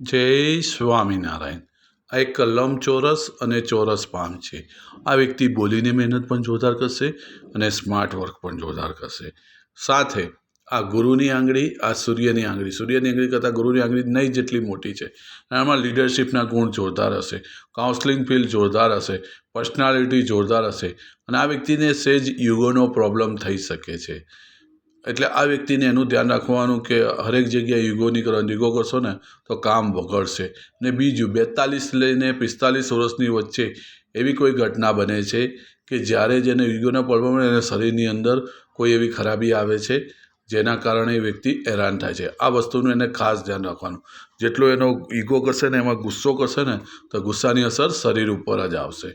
જય સ્વામિનારાયણ. આ એક લંબચોરસ અને ચોરસ પામ છે. આ વ્યક્તિ બોલીને મહેનત પણ જોરદાર કરશે અને સ્માર્ટ વર્ક પણ જોરદાર કરશે. સાથે આ ગુરુની આંગળી, આ સૂર્યની આંગળી. સૂર્યની આંગળી કરતાં ગુરુની આંગળી નહીં જેટલી મોટી છે. એમાં લીડરશિપના ગુણ જોરદાર હશે. કાઉન્સલિંગ ફિલ્ડ જોરદાર હશે. પર્સનાલિટી જોરદાર હશે. અને આ વ્યક્તિને સેજ યુગોનો પ્રોબ્લેમ થઈ શકે છે. એટલે આ વ્યક્તિને એનું ધ્યાન રાખવાનું કે હરેક જગ્યાએ યુગો નહીં યુગો કરશો ને, તો કામ બગડશે ને બીજું, બેતાલીસ લઈને પિસ્તાલીસ વર્ષની વચ્ચે એવી કોઈ ઘટના બને છે કે જ્યારે જેને યુગોના પ્રોબ્લેમ મળે એને શરીરની અંદર કોઈ એવી ખરાબી આવે છે, જેના કારણે વ્યક્તિ હેરાન થાય છે? આ વસ્તુનું એને ખાસ ધ્યાન રાખવાનું. જેટલો એનો ઈગો કરશે ને, એમાં ગુસ્સો કરશે ને, તો ગુસ્સાની અસર શરીર ઉપર જ આવશે.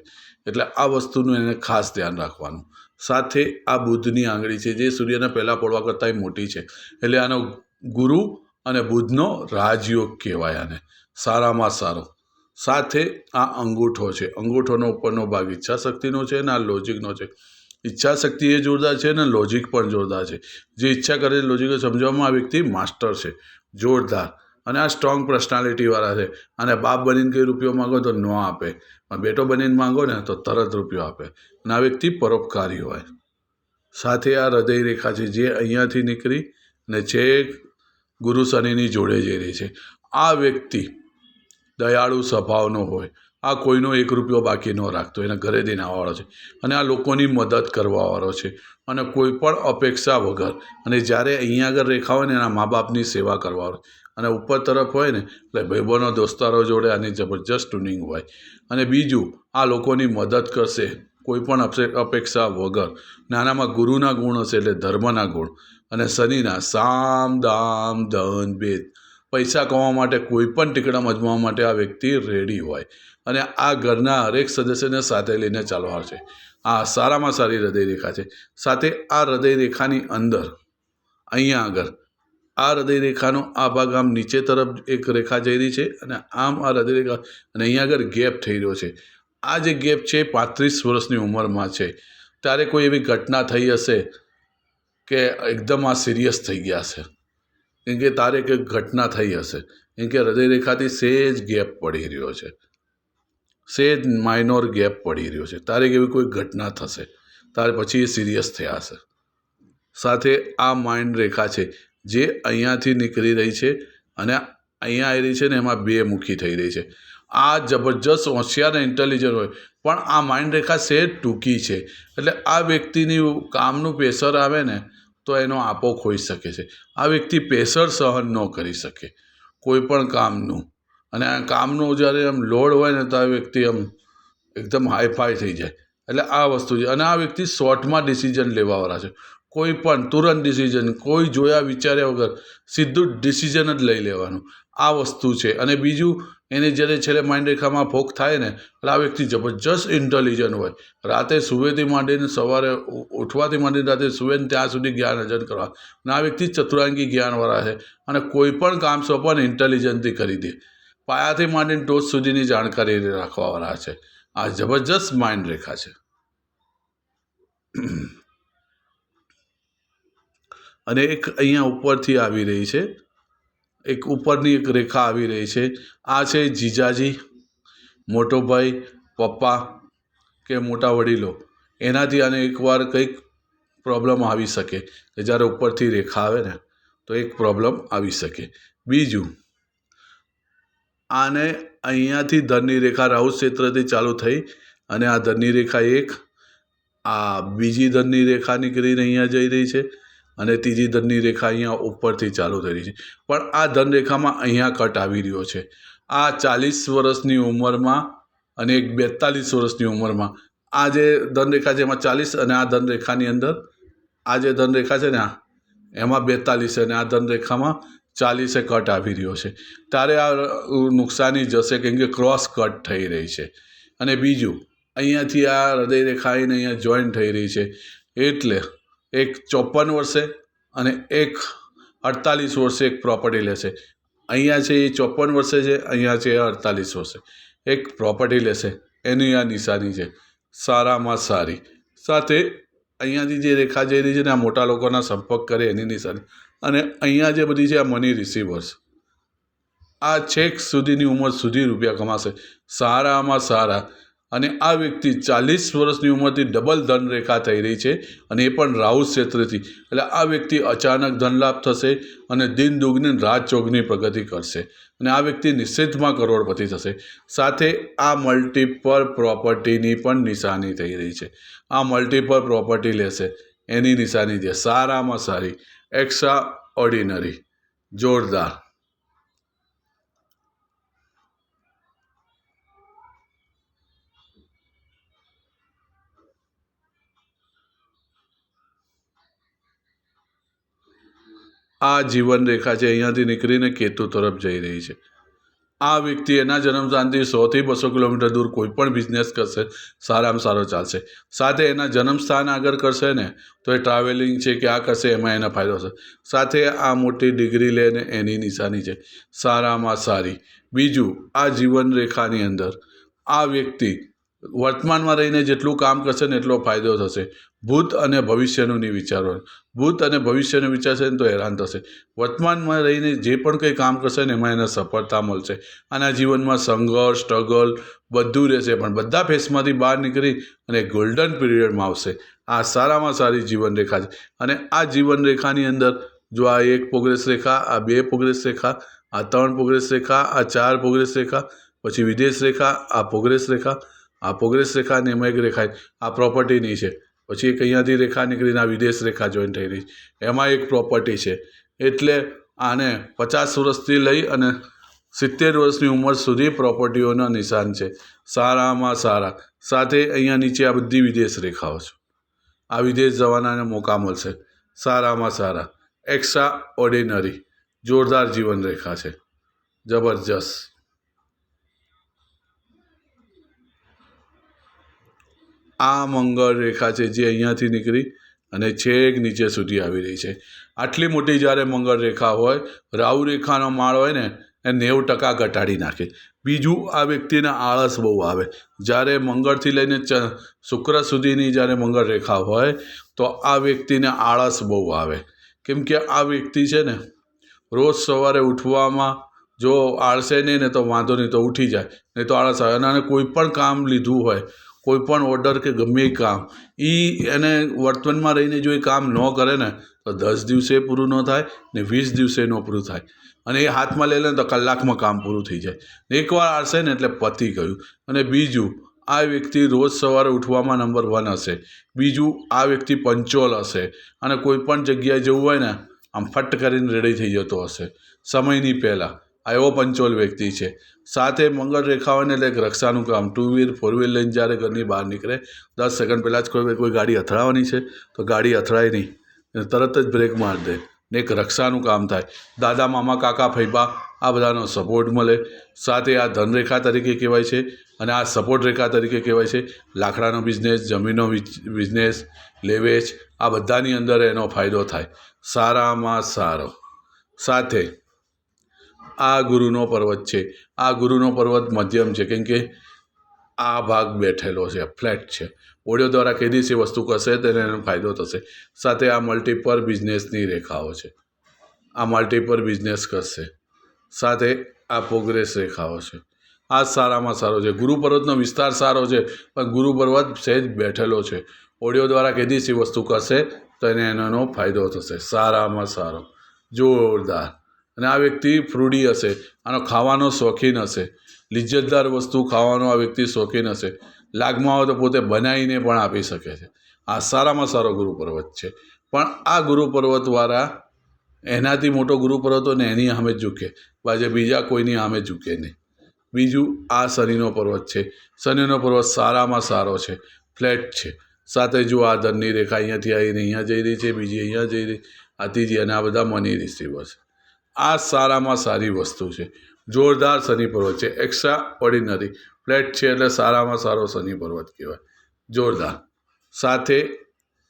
એટલે આ વસ્તુનું એને ખાસ ધ્યાન રાખવાનું. સાથે આ બુધની આંગળી છે, જે સૂર્યના પહેલાં પડવા કરતાંય મોટી છે. એટલે આનો ગુરુ અને બુધનો રાજયોગ કહેવાય આને. સારામાં સારો. સાથે આ અંગૂઠો છે. અંગૂઠોનો ઉપરનો ભાગ ઈચ્છાશક્તિનો છે અને આ લોજિકનો છે. ઈચ્છાશક્તિ એ જોરદાર છે અને લોજિક પણ જોરદાર છે. જે ઈચ્છા કરે લોજિક સમજાવવામાં આ વ્યક્તિ માસ્ટર છે. જોરદાર. અને આ સ્ટ્રોંગ પર્સનાલિટીવાળા છે. અને બાપ બનીને કંઈ રૂપિયો માગો તો ન આપે. બેટો બનીને માંગો ને તો તરત રૂપિયો આપે. અને આ વ્યક્તિ પરોપકારી હોય. સાથે આ હૃદય રેખા છે જે અહીંયાથી નીકળી ને છેક ગુરુ શનિની જોડે જઈ રહી છે. આ વ્યક્તિ દયાળુ સ્વભાવનો હોય. આ કોઈનો એક રૂપિયો બાકી ન રાખતો. એના ઘરે દઈને આવવાવાળો છે. અને આ લોકોની મદદ કરવાવાળો છે. અને કોઈ પણ અપેક્ષા વગર. અને જ્યારે અહીંયા આગળ રેખા હોય ને એના મા બાપની સેવા કરવાવાળો. અને ઉપર તરફ હોય ને, એટલે ભાઈબંધો દોસ્તારો જોડે આની જબરજસ્ત ટ્યુનિંગ હોય. અને બીજું, આ લોકોની મદદ કરશે કોઈ પણ અપેક્ષા વગર. નાનામાં ગુરુના ગુણ હશે એટલે ધર્મના ગુણ. અને શનિના સામ દામ ધન ભેદ. પૈસા કમાવા માટે કોઈ પણ ટીકડા મજમાવા માટે આ વ્યક્તિ રેડી હોય. અને આ ઘરના હરેક સદસ્યને સાથે લઈને ચાલવા છે. આ સારામાં સારી હૃદય રેખા છે. સાથે આ હૃદય રેખાની અંદર, અહીંયા આગળ આ હૃદય રેખાનો આ ભાગ આમ નીચે તરફ એક રેખા જઈ રહી છે અને આમ આ હૃદય રેખા અને અહીંયા આગળ ગેપ થઈ રહ્યો છે. આ જે ગેપ છે પાંત્રીસ વર્ષની ઉંમરમાં છે. ત્યારે કોઈ એવી ઘટના થઈ હશે કે એકદમ આ સિરિયસ થઈ ગયા છે કેમ કે તારે કંઈક ઘટના થઈ હશે? કેમ કે હૃદય રેખાથી સેજ ગેપ પડી રહ્યો છે. સેજ માઇનોર ગેપ પડી રહ્યો છે. તારે એવી કોઈ ઘટના થશે? તારે પછી એ સિરિયસ થયા હશે? સાથે આ માઇન્ડ રેખા છે. જે અહીંયાથી નીકળી રહી છે અને અહીંયા આવી રહી છે ને એમાં બે મુખી થઈ રહી છે. આ જબરજસ્ત હોશિયાર અને ઇન્ટેલિજન્ટ હોય. પણ આ માઇન્ડ રેખા સેજ ટૂંકી છે. એટલે આ વ્યક્તિની કામનું પ્રેશર આવે ને તો એનો આપો ખોઈ શકે છે. આ વ્યક્તિ પ્રેશર સહન ન કરી શકે કોઈ પણ કામનું. અને આ કામનું જ્યારે આમ લોડ હોય ને તો આ વ્યક્તિ આમ એકદમ હાઈફાઈ થઈ જાય. એટલે આ વસ્તુ છે. અને આ વ્યક્તિ શોર્ટમાં ડિસિઝન લેવાવાળા છે. કોઈ પણ તુરંત ડિસિઝન કોઈ જોયા વિચાર્યા વગર સીધું ડિસિઝન જ લઈ લેવાનું. આ વસ્તુ છે. અને બીજું, એને જ્યારે છેલ્લે માઇન્ડ રેખામાં ફોક થાય ને, એટલે આ વ્યક્તિ જબરજસ્ત ઇન્ટેલિજન્ટ હોય. રાતે સુવેથી માંડીને સવારે ઉઠવાથી માંડીને રાતે સુવે ત્યાં સુધી જ્ઞાન અર્જન કરવા અને આ વ્યક્તિ ચતુરાંગી જ્ઞાનવાળા છે અને કોઈ પણ કામ સોંપવાને ઇન્ટેલિજન્ટથી કરી દે. પાયાથી માંડીને ટોચ સુધીની જાણકારી રાખવાવાળા છે. આ જબરજસ્ત માઇન્ડ રેખા છે. અને એક અહીંયા ઉપરથી આવી રહી છે. એક ઉપરની એક રેખા આવી રહી છે. આ છે જીજાજી, મોટો ભાઈ, પપ્પા કે મોટા વડીલો. એનાથી આને એકવાર કંઈક પ્રોબ્લેમ આવી શકે કે જ્યારે ઉપરથી રેખા આવે ને, તો એક પ્રોબ્લેમ આવી શકે. બીજું, આને અહીંયાથી ધનની રેખા રાહુ ક્ષેત્રથી ચાલુ થઈ અને આ ધનની રેખા એક, આ બીજી ધનની રેખા નીકળીને અહીંયા જઈ રહી છે. અને ત્રીજી ધનની રેખા અહીંયા ઉપરથી ચાલુ થઈ રહી છે. પણ આ ધનરેખામાં અહીંયા કટ આવી રહ્યો છે. આ ચાલીસ વર્ષની ઉંમરમાં અને એક બેતાલીસ વર્ષની ઉંમરમાં આ જે ધનરેખા છે એમાં ચાલીસ અને આ ધનરેખાની અંદર આ જે ધનરેખા છે ને આ, એમાં બેતાલીસ અને આ ધનરેખામાં ચાલીસે કટ આવી રહ્યો છે. ત્યારે આ નુકસાની જશે કેમ કે ક્રોસ કટ થઈ રહી છે. અને બીજું, અહીંયાથી આ હૃદય રેખા આવીને અહીંયા જોઈન થઈ રહી છે. એટલે એક ચોપન વર્ષે અને એક અડતાલીસ વર્ષે એક પ્રોપર્ટી લેશે અહીંયા છે એ ચોપન વર્ષે છે, અહીંયા છે એ અડતાલીસ વર્ષે. એક પ્રોપર્ટી લેશે એની આ નિશાની છે. સારામાં સારી. સાથે અહીંયાથી જે રેખા જઈ રહી છે ને આ મોટા લોકોના સંપર્ક કરે એની નિશાની. અને અહીંયા જે બધી છે આ મની રિસીવર્સ આ છેક સુધીની ઉંમર સુધી રૂપિયા કમાશે. સારામાં સારા. અને આ વ્યક્તિ ચાલીસ વર્ષની ઉંમરથી ડબલ ધનરેખા થઈ રહી છે અને એ પણ રાહુ ક્ષેત્રથી. એટલે આ વ્યક્તિ અચાનક ધનલાભ થશે અને દિન દુગની રાત ચોગની પ્રગતિ કરશે. અને આ વ્યક્તિ નિશ્ચિતમાં કરોડપતિ થશે. સાથે આ મલ્ટીપલ પ્રોપર્ટીની પણ નિશાની થઈ રહી છે. આ મલ્ટીપલ પ્રોપર્ટી લેશે. એની નિશાની છે. સારામાં સારી. એક્સ્ટ્રા ઓર્ડિનરી જોરદાર. આ જીવન રેખા છે, અહીંયાથી નીકળીને કેતુ તરફ જઈ રહી છે. આ વ્યક્તિ એના જન્મસ્થાનથી સોથી બસો કિલોમીટર દૂર કોઈ પણ બિઝનેસ કરશે, સારામાં સારો ચાલશે. સાથે એના જન્મસ્થાન આગળ કરશે ને, તો એ ટ્રાવેલિંગ છે કે આ કરશે, એમાં એનો ફાયદો થશે સાથે આ મોટી ડિગ્રી લઈને એની નિશાની છે. સારામાં સારી. બીજું, આ જીવન રેખાની અંદર આ વ્યક્તિ વર્તમાનમાં રહીને જેટલું કામ કરશે ને, એટલો ફાયદો થશે. ભૂત અને ભવિષ્યનું નહીં વિચારવાનું. ભૂત અને ભવિષ્યનું વિચારશે ને તો હેરાન થશે. વર્તમાનમાં રહીને જે પણ કંઈ કામ કરશે ને એમાં એને સફળતા મળશે. આના જીવનમાં સંઘર્ષ સ્ટ્રગલ બધું રહેશે. પણ બધા ફેસમાંથી બહાર નીકળી અને ગોલ્ડન પીરિયડમાં આવશે. આ સારામાં સારી જીવન રેખા છે. અને આ જીવન રેખાની અંદર જો આ એક પ્રોગ્રેસ રેખા, આ બે પ્રોગ્રેસ રેખા, આ ત્રણ પ્રોગ્રેસ રેખા, આ ચાર પ્રોગ્રેસ રેખા, પછી વિદેશ રેખા, આ પ્રોગ્રેસ રેખા, આ પ્રોગ્રેસ રેખા અને એમાં એક રેખા આ પ્રોપર્ટીની છે. પછી એક અહીંયાથી રેખા નીકળીને આ વિદેશ રેખા જોઈન થઈ રહી એમાં એક પ્રોપર્ટી છે. એટલે આને પચાસ વર્ષથી લઈ અને સિત્તેર વર્ષની ઉંમર સુધી પ્રોપર્ટીઓના નિશાન છે. સારામાં સારા. સાથે અહીંયા નીચે આ બધી વિદેશ રેખાઓ છે. આ વિદેશ જવાનાને મોકા મળશે. સારામાં સારા. એક્સ્ટ્રા ઓર્ડિનરી જોરદાર જીવન રેખા છે. જબરજસ્ત. આ મંગળ રેખા છે જે અહીંયાથી નીકળી અને છેક નીચે સુધી આવી રહી છે. આટલી મોટી જ્યારે મંગળ રેખા હોય, રાહુ રેખાનો માળ હોય ને, એ નેવું ટકા ઘટાડી નાખે. બીજું આ વ્યક્તિને આળસ બહુ આવે. જ્યારે મંગળથી લઈને ચ, શુક્ર સુધીની જ્યારે મંગળ રેખા હોય, તો આ વ્યક્તિને આળસ બહુ આવે. કેમ કે આ વ્યક્તિ છે ને, રોજ સવારે ઉઠવામાં જો આળસે નહીં ને તો વાંધો નહીં તો ઉઠી જાય. નહીં તો આળસ આવે. અને કોઈ પણ કામ લીધું હોય કોઈ પણ ઓર્ડર કે ગમે એ કામ એ એને વર્તમાનમાં રહીને જો એ કામ ન કરે ને, તો દસ દિવસે પૂરું ન થાય ને વીસ દિવસે ન પૂરું થાય. અને એ હાથમાં લઈ લે તો કલાકમાં કામ પૂરું થઈ જાય. એકવાર આવશે ને એટલે પતી ગયું. અને બીજું, આ વ્યક્તિ રોજ સવારે ઉઠવામાં નંબર વન હશે. બીજું, આ વ્યક્તિ પંચોલ હશે. અને કોઈ પણ જગ્યાએ જવું હોય ને, આમ ફટ કરીને રેડી થઈ જતો હશે. સમયની પહેલાં. આ એવો પંચોલ વ્યક્તિ છે. સાથે મંગળ રેખા એટલે એક રક્ષાનું કામ. ટુ વ્હીલ ફોર વ્હીલ લઈને જ્યારે ઘરની બહાર નીકળે, દસ સેકન્ડ પહેલાં જ કોઈ કોઈ ગાડી અથડાવાની છે, તો ગાડી અથડાય નહીં. તરત જ બ્રેક મારી દે. ને એક રક્ષાનું કામ થાય. દાદા, મામા, કાકા ફૈબા આ બધાનો સપોર્ટ મળે. સાથે આ ધનરેખા તરીકે કહેવાય છે અને આ સપોર્ટ રેખા તરીકે કહેવાય છે. લાકડાનો બિઝનેસ જમીનનો બિઝનેસ લેવેચ આ બધાની અંદર એનો ફાયદો થાય. સારામાં સારો. સાથે આ ગુરુનો પર્વત છે. આ ગુરુનો પર્વત મધ્યમ છે. કેમ કે આ ભાગ બેઠેલો છે, ફ્લેટ છે. ઓડિયો દ્વારા કીધી છે વસ્તુ કરશે તેને એનો ફાયદો થશે. સાથે આ મલ્ટીપર બિઝનેસની રેખાઓ છે. આ મલ્ટીપર બિઝનેસ કરશે સાથે આ પ્રોગ્રેસ રેખાઓ છે. આ સારામાં સારો છે. ગુરુ પર્વતનો વિસ્તાર સારો છે, પણ ગુરુ પર્વત સહેજ બેઠેલો છે. ઓડિયો દ્વારા કીધી છે વસ્તુ કરશે તો એને એનો ફાયદો થશે. સારામાં સારો. જોરદાર. અને આ વ્યક્તિ ફ્રૂડી હશે. આનો ખાવાનો શોખીન હશે. લિજ્જતદાર વસ્તુ ખાવાનો આ વ્યક્તિ શોખીન હશે. લાગમાં આવે તો પોતે બનાવીને પણ આપી શકે છે. આ સારામાં સારો ગુરુ પર્વત છે. પણ આ ગુરુ પર્વતવાળા એનાથી મોટો ગુરુ પર્વત હોય ને એની સામે ઝૂકે. બાજે બીજા કોઈની સામે ઝૂકે નહીં. બીજું આ શનિનો પર્વત છે. શનિનો પર્વત સારામાં સારો છે. ફ્લેટ છે. સાથે જો આ ધનની રેખા અહીંયાથી આવીને અહીંયા જઈ રહી છે, બીજી અહીંયા જઈ રહી. આ ત્રીજી અને આ બધા મની રિસીવર છે આ સારામાં સારી વસ્તુ છે. જોરદાર શનિ પર્વત છે. એક્સ્ટ્રા ઓર્ડિનરી ફ્લેટ છે એટલે સારામાં સારો શનિ પર્વત કહેવાય. જોરદાર. સાથે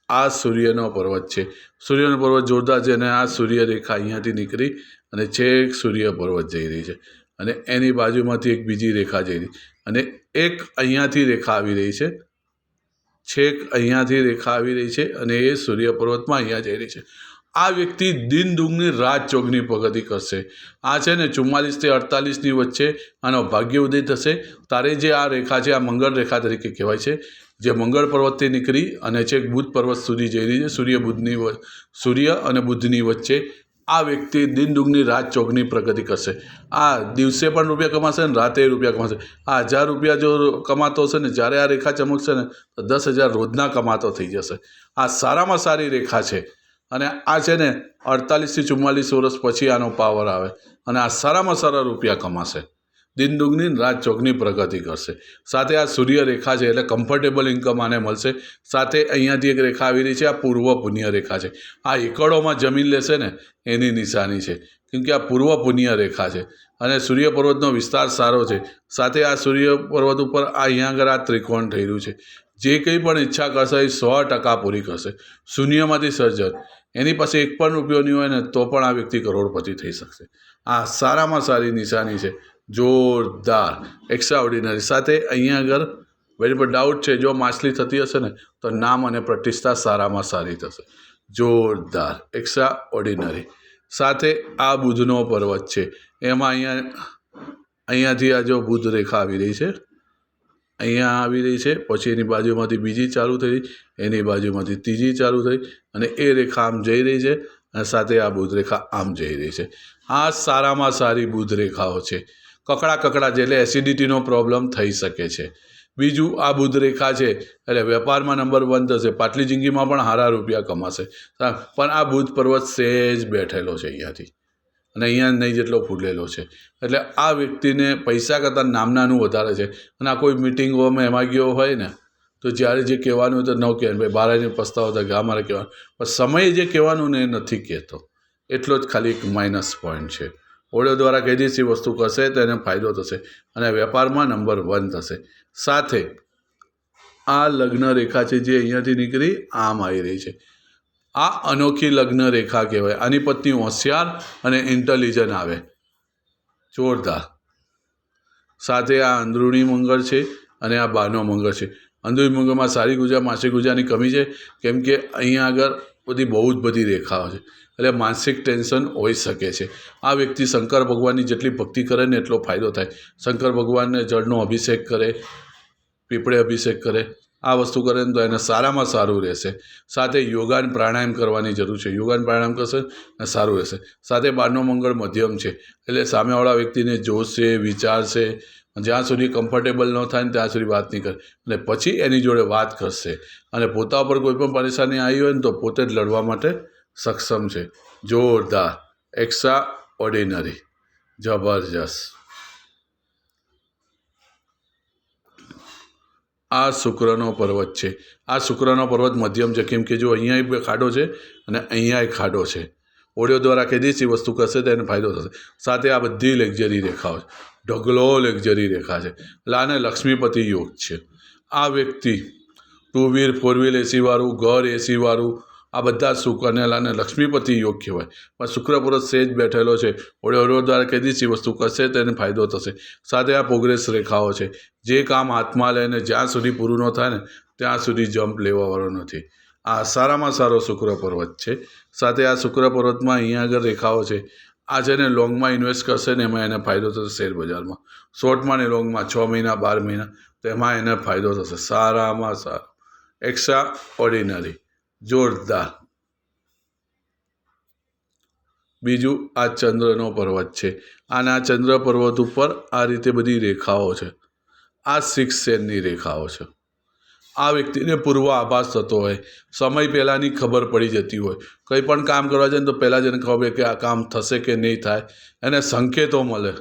આ સૂર્યનો પર્વત છે. સૂર્યનો પર્વત જોરદાર છે અને આ સૂર્ય રેખા અહીંયાથી નીકળી અને છેક સૂર્ય પર્વત જઈ રહી છે. અને એની બાજુમાંથી એક બીજી રેખા જઈ રહી. અને એક અહીંયાથી રેખા આવી રહી છે. છેક અહીંયાથી રેખા આવી રહી છે અને એ સૂર્ય પર્વતમાં અહીંયા જઈ રહી છે. આ વ્યક્તિ દિન દુગની રાત ચોગની પ્રગતિ કરશે. આ છે ને ચુમ્માલીસથી અડતાલીસની વચ્ચે આનો ભાગ્ય ઉદય થશે. તારે જે આ રેખા છે, આ મંગળ રેખા તરીકે કહેવાય છે, જે મંગળ પર્વતથી નીકળી અને છેક બુધ પર્વત સુધી જઈ રહી છે, સૂર્ય બુધની સૂર્ય અને બુધની વચ્ચે આ વ્યક્તિ દિન દુગની રાત ચોગની પ્રગતિ કરશે. આ દિવસે પણ રૂપિયા કમાશે ને રાતે રૂપિયા કમાશે. આ હજાર રૂપિયા જો કમાતો હશે ને, જ્યારે આ રેખા ચમકશે ને, તો દસ હજાર રોજના કમાતો થઈ જશે. આ સારામાં સારી રેખા છે. અને આ છે ને અડતાલીસથી ચુમ્માલીસ વર્ષ પછી આનો પાવર આવે. અને આ સારામાં સારા રૂપિયા કમાશે. દિન દુગની રાત ચોકની પ્રગતિ કરશે. સાથે આ સૂર્ય રેખા છે એટલે કમ્ફર્ટેબલ ઇન્કમ આને મળશે. સાથે અહીંયાથી એક રેખા આવી રહી છે, આ પૂર્વ પુણ્ય રેખા છે. આ એકડોમાં જમીન લેશે ને, એની નિશાની છે. કેમ કે આ પૂર્વ પુણ્ય રેખા છે અને સૂર્ય પર્વતનો વિસ્તાર સારો છે. સાથે આ સૂર્ય પર્વત ઉપર આ અહીંયા આગળ આ ત્રિકોણ થઈ રહ્યું છે. જે કંઈ પણ ઈચ્છા કરશે એ સો ટકા પૂરી કરશે. શૂન્યમાંથી સર્જન. એની પાસે એક પણ રૂપિયો નહીં હોય ને, તો પણ આ વ્યક્તિ કરોડપતિ થઈ શકશે. આ સારામાં સારી નિશાની છે. જોરદાર એક્સ્ટ્રા ઓર્ડિનરી સાથે અહીંયા આગળ વેરી પર ડાઉટ છે, જો માછલી થતી હશે ને, તો નામ અને પ્રતિષ્ઠા સારામાં સારી થશે. જોરદાર એક્સ્ટ્રા ઓર્ડિનરી સાથે આ બુધનો પર્વત છે. એમાં અહીંયા, અહીંયાથી આ જો બુધ રેખા આવી રહી છે, અહીંયા આવી રહી છે, પછી એની બાજુમાંથી બીજી ચાલુ થઈ એની બાજુમાંથી ત્રીજી ચાલુ થઈ, અને એ રેખા આમ જઈ રહી છે, અને સાથે આ બુધ રેખા આમ જઈ રહી છે. આ સારામાં સારી બુધ રેખાઓ છે. કકડા કકડા છે એટલે એસિડિટીનો પ્રોબ્લેમ થઈ શકે છે. બીજું આ બુધરેખા છે, એટલે વેપારમાં નંબર વન થશે પાટલી જિંદગીમાં પણ હારા રૂપિયા કમાશે. પણ આ બુધ પર્વત સહેજ બેઠેલો છે અહીંયાથી. અને અહીંયા નહીં જેટલો ફૂલેલો છે. એટલે આ વ્યક્તિને પૈસા કરતાં નામનાનું વધારે છે. અને આ કોઈ મિટિંગોમાં એમાં ગયો હોય ને, તો જ્યારે જે કહેવાનું તો ન કહેવાનું ભાઈ બાર આવીને પસ્તાવો કે આ મારે કહેવાનું. પણ સમયે જે કહેવાનું ને એ નથી કહેતો. એટલો જ ખાલી એક માઇનસ પોઈન્ટ છે. ઓડિયો દ્વારા કઈ વસ્તુ કરશે તો એને ફાયદો થશે અને વેપારમાં નંબર વન થશે. સાથે આ લગ્ન રેખા છે જે અહીંયાથી નીકળી આમ આવી રહી છે. આ અનોખી લગ્ન રેખા કહેવાય. આની પત્ની હોશિયાર અને ઇન્ટેલિજન્ટ આવે. જોરદાર. સાથે આ અંદરૂણી મંગળ છે અને આ બહારનો મંગળ છે. અંદરૂણી મંગળમાં સારી ગુજા માસિક ગુજાની કમી છે. કેમ કે અહીંયા આગળ બધી બહુ જ બધી રેખાઓ છે. એટલે માનસિક ટેન્શન હોઈ શકે છે. આ વ્યક્તિ શંકર ભગવાનની જેટલી ભક્તિ કરે ને એટલો ફાયદો થાય. શંકર ભગવાનને જળનો અભિષેક કરે, પીપળે અભિષેક કરે, આ વસ્તુ કરે ને તો એને સારામાં સારું રહેશે. સાથે યોગાન પ્રાણાયામ કરવાની જરૂર છે. યોગાન પ્રાણાયામ કરશે ને સારું રહેશે. સાથે બારનો મંગળ મધ્યમ છે. એટલે સામેવાળા વ્યક્તિને જોશે, વિચારશે, જ્યાં સુધી કમ્ફર્ટેબલ ન થાય ને ત્યાં સુધી વાત નહીં કરે. અને પછી એની જોડે વાત કરશે. અને પોતા પર કોઈ પણ પરેશાની આવી હોય ને તો પોતે જ લડવા માટે સક્ષમ છે. જોરદાર. એક્સ્ટ્રા ઓર્ડિનરી જબરજસ્ત. આ શુક્રનો પર્વત છે. આ શુક્રનો પર્વત મધ્યમ છે. કેમ કે જો અહીંયા ખાડો છે અને અહીંયા ખાડો છે. ઓડિયો દ્વારા કીધી એ વસ્તુ કરશે તો એને ફાયદો થશે. સાથે આ બધી લેક્ઝરી રેખાઓ છે. ઢગલો લેક્ઝરી રેખા છે. આને લક્ષ્મીપતિ યોગ છે. આ વ્યક્તિ ટુ વ્હીલ ફોર વ્હીલ એસીવાળું ઘર એસીવાળું આ બધા સુખ અને લક્ષ્મીપતિ યોગ કહેવાય. પણ શુક્ર પુરુષ સેજ બેઠેલો છે. ઓડિયો દ્વારા કઈ વસ્તુ કરશે તેને ફાયદો થશે. સાથે આ પ્રોગ્રેસ રેખાઓ છે. જે કામ હાથમાં લઈને જ્યાં સુધી પૂરું ન થાય ને, ત્યાં સુધી જમ્પ લેવાવાળો નથી. આ સારામાં સારો શુક્ર પર્વત છે. સાથે આ શુક્ર પર્વતમાં અહીંયા આગળ રેખાઓ છે. આ જેને લોંગમાં ઇન્વેસ્ટ કરશે ને, એમાં એને ફાયદો થશે શેર બજારમાં શોર્ટમાં ને લોંગમાં છ મહિના, બાર મહિના, તો એમાં એને ફાયદો થશે. સારામાં સારો. Extraordinary. જોરદાર. બીજું આ ચંદ્રનો પર્વત છે. અને આ ચંદ્ર પર્વત ઉપર આ રીતે બધી રેખાઓ છે. આ સિક્સ સેનની રેખાઓ છે. આ વ્યક્તિને પૂર્વ આભાસ થતો હોય, સમય પહેલાંની ખબર પડી જતી હોય. કંઈ પણ કામ કરવા જાય તો પહેલાં જ એને ખબર કે આ કામ થશે કે નહીં થાય. એને સંકેતો મળે.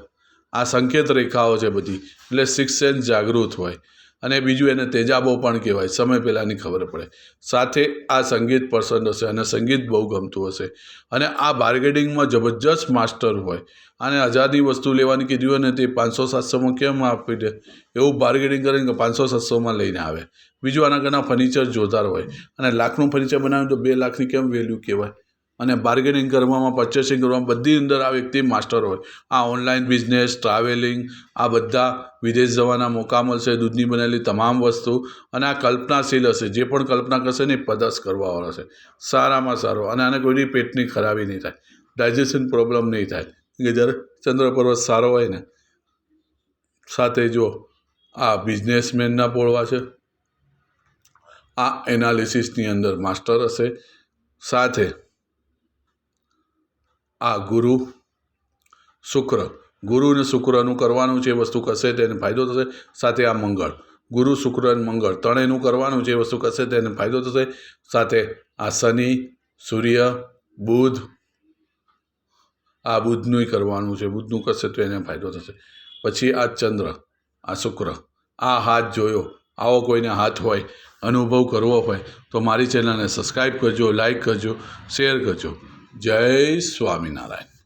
આ સંકેત રેખાઓ છે બધી. એટલે સિક્સ સેન્સ જાગૃત હોય. અને બીજું એને તેજાબો પણ કહેવાય, સમય પહેલાંની ખબર પડે. સાથે આ સંગીત પસંદ હશે અને સંગીત બહુ ગમતું હશે. અને આ બાર્ગેનિંગમાં જબરજસ્ત માસ્ટર હોય. અને હજારની વસ્તુ લેવાની કીધી હોય ને તે પાંચસો સાતસોમાં કેમ આપી દે? એવું બાર્ગેનિંગ કરીને પાંચસો સાતસોમાં લઈને આવે. બીજું આના ઘણા ફર્નિચર જોરદાર હોય. અને લાખનું ફર્નિચર બનાવ્યું તો બે લાખની કેમ વેલ્યુ કહેવાય? અને બાર્ગેનિંગ કરવામાં પરચેસિંગ કરવામાં બધી અંદર આ વ્યક્તિ માસ્ટર હોય. આ ઓનલાઈન બિઝનેસ ટ્રાવેલિંગ આ બધા વિદેશ જવાના મોકા મળશે, દૂધની બનેલી તમામ વસ્તુ. અને આ કલ્પનાશીલ હશે, જે પણ કલ્પના કરશે ને એ પદસ કરવાવાળો હશે. સારામાં સારો. અને આને કોઈની પેટની ખરાબી નહીં થાય. ડાયજેશન પ્રોબ્લેમ નહીં થાય. કે જ્યારે ચંદ્ર પર્વત સારો હોય ને, સાથે જો આ બિઝનેસમેનના પોળવા છે. આ એનાલિસિસની અંદર માસ્ટર હશે. સાથે આ ગુરુ શુક્ર. ગુરુ અને શુક્રનું કરવાનું છે એ વસ્તુ કરશે તેને ફાયદો થશે. સાથે આ મંગળ. ગુરુ શુક્ર અને મંગળ ત્રણેયનું કરવાનું છે એ વસ્તુ કરશે તેને ફાયદો થશે. સાથે આ શનિ, સૂર્ય, બુધ. આ બુધનું કરવાનું છે. બુધનું કરશે તો એને ફાયદો થશે. પછી આ ચંદ્ર, આ શુક્ર. આ હાથ જોયો. આવો કોઈને હાથ હોય, અનુભવ કરવો હોય, તો મારી ચેનલને સબસ્ક્રાઈબ કરજો લાઈક કરજો, શેર કરજો. જય સ્વામિનારાયણ.